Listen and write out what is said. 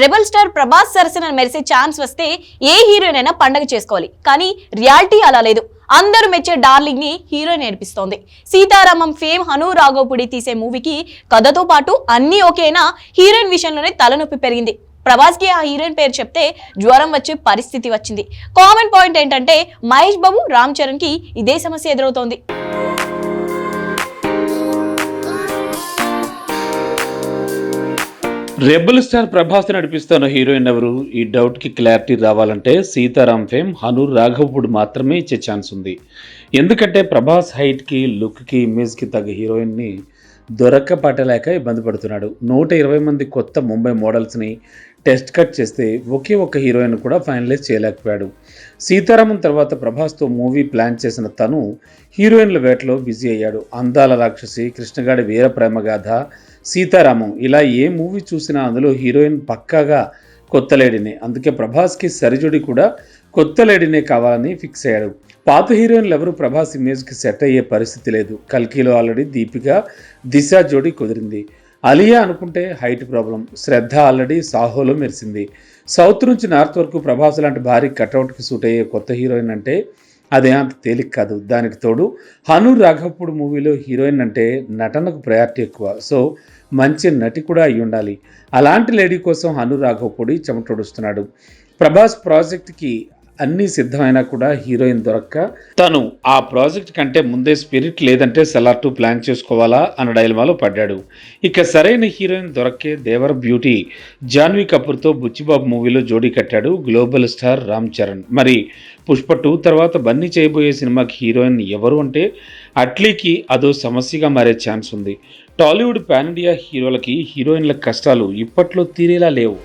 Rebel star Prabhas సరసన మెరిసే chance వస్తే ఏ హీరోయిన్ అయినా పండగ చేసుకోవాలి. కానీ రియాలిటీ అలా లేదు. అందరూ మెచ్చే డార్లింగ్ని హీరోయిన్ నేర్పిస్తోంది సీతారామం ఫేమ్ హను రాఘోపుడి తీసే మూవీకి కథతో పాటు అన్నీ ఓకేనా హీరోయిన్ విషయంలోనే తలనొప్పి పెరిగింది. ప్రభాస్కి ఆ హీరోయిన్ పేరు చెప్తే జ్వరం వచ్చే పరిస్థితి వచ్చింది. కామన్ పాయింట్ ఏంటంటే మహేష్ బాబు రామ్ చరణ్కి ఇదే సమస్య ఎదురవుతోంది. రెబల్ స్టార్ ప్రభాస్ నడిపిస్తున్న హీరోయిన్ ఎవరు? ఈ డౌట్కి క్లారిటీ రావాలంటే సీతారాం ఫేమ్ హనూర్ రాఘవపుడు మాత్రమే ఇచ్చే ఛాన్స్ ఉంది. ఎందుకంటే ప్రభాస్ హైట్కి లుక్కి ఇమేజ్కి తగ్గ హీరోయిన్ని దొరక్క పట్టలేక ఇబ్బంది పడుతున్నాడు. నూట ఇరవై మంది కొత్త ముంబై మోడల్స్ని టెస్ట్ కట్ చేస్తే ఒకే ఒక హీరోయిన్ కూడా ఫైనలైజ్ చేయలేకపోయాడు. సీతారామన్ తర్వాత ప్రభాస్తో మూవీ ప్లాన్ చేసిన తను హీరోయిన్ల వేటలో బిజీ అయ్యాడు. అందాల రాక్షసి కృష్ణగాడి వీర ప్రేమగాథ సీతారామం ఇలా ఏ మూవీ చూసినా అందులో హీరోయిన్ పక్కాగా కొత్త లేడీనే. అందుకే ప్రభాస్కి సరిజోడి కూడా కొత్త లేడీనే కావాలని ఫిక్స్ అయ్యాడు. పాత హీరోయిన్లు ఎవరు ప్రభాస్ ఇమేజ్కి సెట్ అయ్యే పరిస్థితి లేదు. కల్కిలో ఆల్రెడీ దీపిక దిశ జోడి కుదిరింది. అలియా అనుకుంటే హైట్ ప్రాబ్లం శ్రద్ధ ఆల్రెడీ సాహోలో మెరిసింది. సౌత్ నుంచి నార్త్ వరకు ప్రభాస్ లాంటి భారీ కట్అవుట్కి సూట్ అయ్యే కొత్త హీరోయిన్ అంటే అదే అంత తేలిక కాదు. దానికి తోడు హను రాఘవపుడు మూవీలో హీరోయిన్ అంటే నటనకు ప్రయారిటీ ఎక్కువ. సో మంచి నటి కూడా అయి ఉండాలి. అలాంటి లేడీ కోసం హను రాఘవపూడి చెమటొడుస్తున్నాడు. ప్రభాస్ ప్రాజెక్ట్కి అన్నీ సిద్ధమైనా కూడా హీరోయిన్ దొరక్క. తను ఆ ప్రాజెక్ట్ కంటే ముందే స్పిరిట్ లేదంటే సెలార్ టూ ప్లాన్ చేసుకోవాలా అన్న డైలమాలో పడ్డాడు. ఇక సరైన హీరోయిన్ దొరక్కే దేవర బ్యూటీ. జాన్వీ కపూర్తో బుచ్చిబాబు మూవీలో జోడీ కట్టాడు గ్లోబల్ స్టార్ రామ్ చరణ్. మరి పుష్ప టూ తర్వాత బన్నీ చేయబోయే సినిమాకి హీరోయిన్ ఎవరు అంటే అట్లీకి అదో సమస్యగా మారే ఛాన్స్ ఉంది. టాలీవుడ్ పాన్ ఇండియా హీరోలకి హీరోయిన్ల కష్టాలు ఇప్పట్లో తీరేలా లేవు.